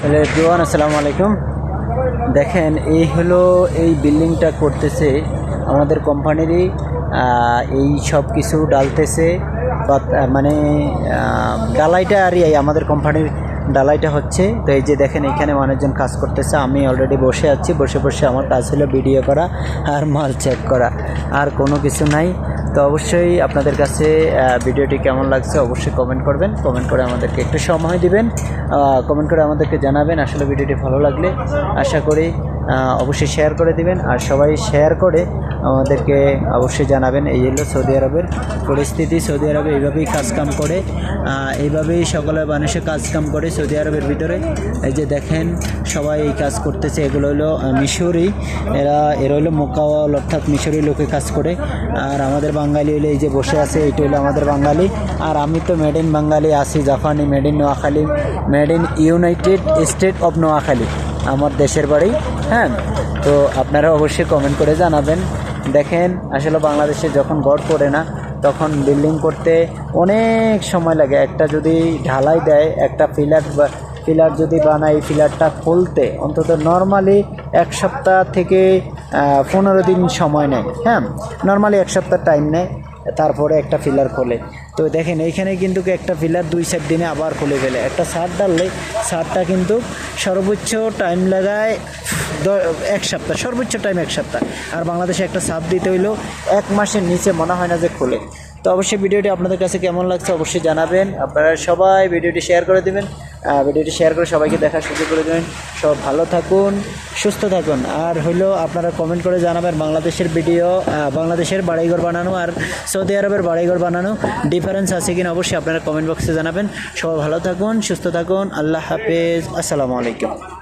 তাহলে জোয়ান আসসালামু আলাইকুম। দেখেন, এই হলো এই বিল্ডিংটা করতেছে আমাদের কোম্পানিরই এই সব কিছু ডালতেছে। মানে ডালাইটা আর এই আমাদের কোম্পানির ডালাইটা হচ্ছে। তো এই যে দেখেন, এখানে মানুষজন কাজ করতেছে। আমি অলরেডি বসে আছি। বসে বসে আমার কাজ হলো ভিডিও করা আর মাল চেক করা। আর কোনো কিছু নাই। তো অবশ্যই আপনাদের কাছে ভিডিওটি কেমন লাগছে অবশ্যই কমেন্ট করবেন। কমেন্ট করে আমাদেরকে একটু সময় দিবেন। কমেন্ট করে আমাদেরকে জানাবেন আসলে ভিডিওটি ভালো লাগলে। আশা করি অবশ্যই শেয়ার করে দিবেন। আর সবাই শেয়ার করে আমাদেরকে অবশ্যই জানাবেন এই হলো সৌদি আরবের পরিস্থিতি। সৌদি আরবে এইভাবেই কাজকাম করে এইভাবেই সকলে মানুষে কাজকাম করে সৌদি আরবের ভিতরে। এই যে দেখেন, সবাই এই কাজ করতেছে। এগুলো হলো মিশরি। এরা এরা হলো মোকাওয়াল, অর্থাৎ মিশরি লোকে কাজ করে। আর আমাদের বাঙালি হলো এই যে বসে আছে, এইটা হলো আমাদের বাঙালি। আর আমি তো মেড ইন বাঙালি আছি, জাপানি made in Noakhali made in United State of Noakhali, আমার দেশের বাড়ি। হ্যাঁ? তো আপনারা অবশ্যই কমেন্ট করে জানাবেন। দেখেন, আসলে বাংলাদেশে যখন গড় পড়ে না, তখন বিল্ডিং করতে অনেক সময় লাগে। একটা যদি ঢালাই দেয়, একটা ফিলার বা ফিলার যদি বানাই ফিলারটা খুলতে অন্তত নর্মালি এক সপ্তাহ থেকে পনেরো দিন সময় নেয়। হ্যাঁ? নর্মালি এক সপ্তাহ টাইম নেয়, তারপরে একটা ফিলার খোলে তো দেখেন, এইখানে কিন্তু একটা ফিলার দুই চার দিনে আবার খুলে ফেলে। একটা সার ডাললে সারটা কিন্তু সর্বোচ্চ টাইম লাগায় এক সপ্তাহ, সর্বোচ্চ টাইম এক সপ্তাহ। আর বাংলাদেশে একটা সাপ দিতে হইলেও এক মাসের নিচে মনে হয় না যে খোলে। তো অবশ্যই ভিডিওটি আপনাদের কাছে কেমন লাগছে অবশ্যই জানাবেন। আপনারা সবাই ভিডিওটি শেয়ার করে দেবেন। ভিডিওটি শেয়ার করে সবাইকে দেখার সুযোগ করে দেবেন। সব ভালো থাকুন, সুস্থ থাকুন। আর হইল আপনারা কমেন্ট করে জানাবেন বাংলাদেশের ভিডিও বাংলাদেশের বাড়িঘর বানানো আর সৌদি আরবের বাড়িঘর বানানো ডিফারেন্স আছে কিনা অবশ্যই আপনারা কমেন্ট বক্সে জানাবেন। সব ভালো থাকুন, সুস্থ থাকুন। আল্লাহ হাফেজ। আসসালামু আলাইকুম।